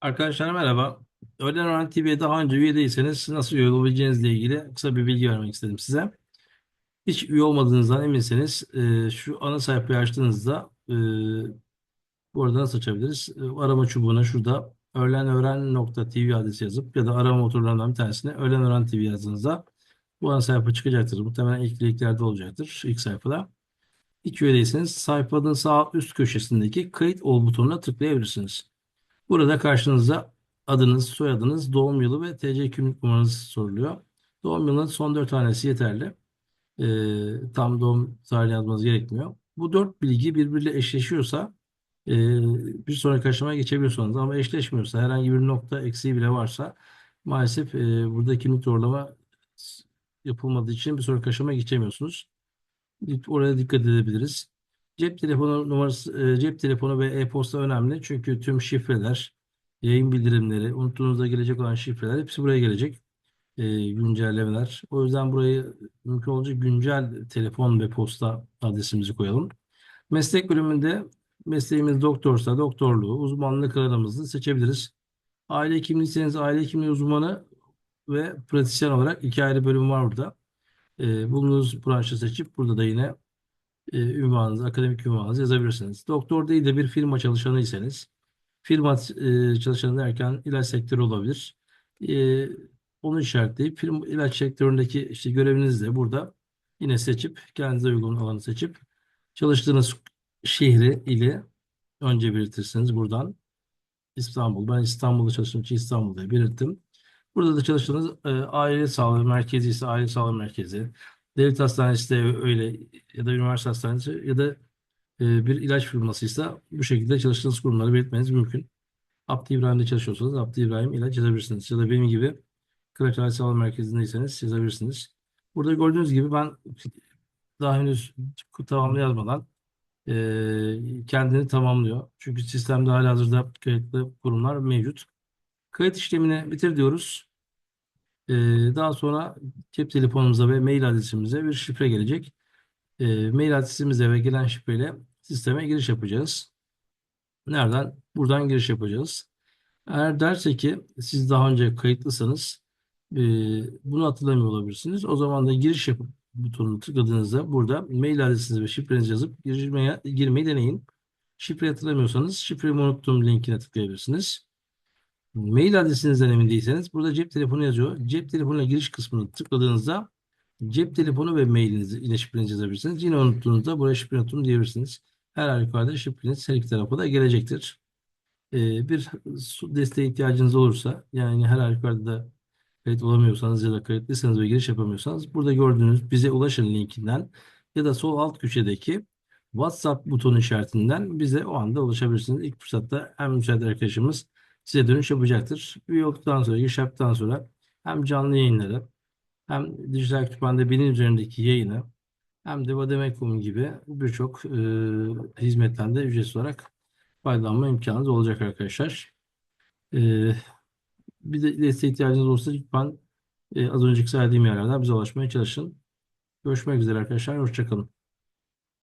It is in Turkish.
Arkadaşlar merhaba. Öğlen Öğren TV'ye daha önce üye değilseniz nasıl üye olabileceğinizle ilgili kısa bir bilgi vermek istedim size. Hiç üye olmadığınızdan eminseniz e, şu ana sayfayı açtığınızda e, bu arada nasıl açabiliriz? E, arama çubuğuna şurada öğlenöğren.tv adresi yazıp ya da arama motorlarından bir tanesine Öğlen Öğren TV yazdığınızda bu ana sayfa çıkacaktır. Muhtemelen ilk linklerde olacaktır ilk sayfada. İlk üye değilseniz sayfanın sağ üst köşesindeki kayıt ol butonuna tıklayabilirsiniz. Burada karşınıza adınız, soyadınız, doğum yılı ve TC kimlik numaranız soruluyor. Doğum yılının son dört tanesi yeterli. Ee, tam doğum tarihini yazmanız gerekmiyor. Bu dört bilgi birbiriyle eşleşiyorsa e, bir sonraki aşamaya geçebiliyorsunuz. Ama eşleşmiyorsa herhangi bir nokta eksiği bile varsa maalesef e, burada kimlik doğrulama yapılmadığı için bir sonraki aşamaya geçemiyorsunuz. Oraya dikkat edebiliriz. Cep telefonu numarası, e, cep telefonu ve e-posta önemli. Çünkü tüm şifreler, yayın bildirimleri, unuttuğunuzda gelecek olan şifreler hepsi buraya gelecek. E, güncellemeler. O yüzden burayı mümkün olunca güncel telefon ve posta adresimizi koyalım. Meslek bölümünde mesleğimiz doktorsa doktorluğu, uzmanlık alanımızı seçebiliriz. Aile hekimliyseniz aile hekimliği uzmanı ve pratisyen olarak iki ayrı bölüm var burada. E, bulunduğunuz branşı seçip burada da yine e, ünvanınızı, akademik ünvanınızı yazabilirsiniz. Doktor değil de bir firma çalışanıysanız, firma e, çalışanı derken ilaç sektörü olabilir. E, onu işaretleyip firma, ilaç sektöründeki işte görevinizi de burada yine seçip, kendinize uygun alanı seçip çalıştığınız şehri, ili önce belirtirsiniz buradan. İstanbul. Ben İstanbul'da çalıştığım için İstanbul'da belirttim. Burada da çalıştığınız e, aile sağlığı merkezi ise aile sağlığı merkezi, devlet hastanesi de öyle ya da üniversite hastanesi ya da e, bir ilaç firmasıysa bu şekilde çalıştığınız kurumları belirtmeniz mümkün. Abdi İbrahim'de çalışıyorsanız Abdi İbrahim ilaç yazabilirsiniz. Ya da benim gibi Kıraç Aile Sağlığı Merkezi'ndeyseniz yazabilirsiniz. Burada gördüğünüz gibi ben daha henüz tamamını yazmadan e, kendini tamamlıyor. Çünkü sistemde halihazırda kayıtlı kurumlar mevcut. Kayıt işlemini bitir diyoruz. Ee, daha sonra cep telefonumuza ve mail adresimize bir şifre gelecek. Ee, mail adresimize ve gelen şifreyle sisteme giriş yapacağız. Nereden? Buradan giriş yapacağız. Eğer derse ki siz daha önce kayıtlısınız e, bunu hatırlamıyor olabilirsiniz. O zaman da giriş yapıp butonunu tıkladığınızda burada mail adresinizi ve şifrenizi yazıp girmeye, girmeyi deneyin. Şifre hatırlamıyorsanız şifremi unuttum linkine tıklayabilirsiniz. Mail adresinizden emin değilseniz burada cep telefonu yazıyor. Cep telefonuna giriş kısmını tıkladığınızda cep telefonu ve mailinizi ile şifrenizi yazabilirsiniz. Yine unuttuğunuzda buraya şifre unuttum diyebilirsiniz. Her halükarda şifreniz her iki tarafa da gelecektir. Ee, bir desteğe ihtiyacınız olursa yani her halükarda da kayıt olamıyorsanız ya da kayıtlıysanız ve giriş yapamıyorsanız burada gördüğünüz bize ulaşın linkinden ya da sol alt köşedeki WhatsApp butonu işaretinden bize o anda ulaşabilirsiniz. İlk fırsatta hem müsait arkadaşımız size dönüş yapacaktır. Üye olduktan sonra, giriş yaptıktan sonra hem canlı yayınları hem dijital kütüphanede benim üzerindeki yayını hem de Vademekum gibi birçok e, hizmetten de ücretsiz olarak faydalanma imkanınız olacak arkadaşlar. E, bir de desteğe ihtiyacınız olursa lütfen e, az önceki saydığım yerlerden bize ulaşmaya çalışın. Görüşmek üzere arkadaşlar. Hoşçakalın.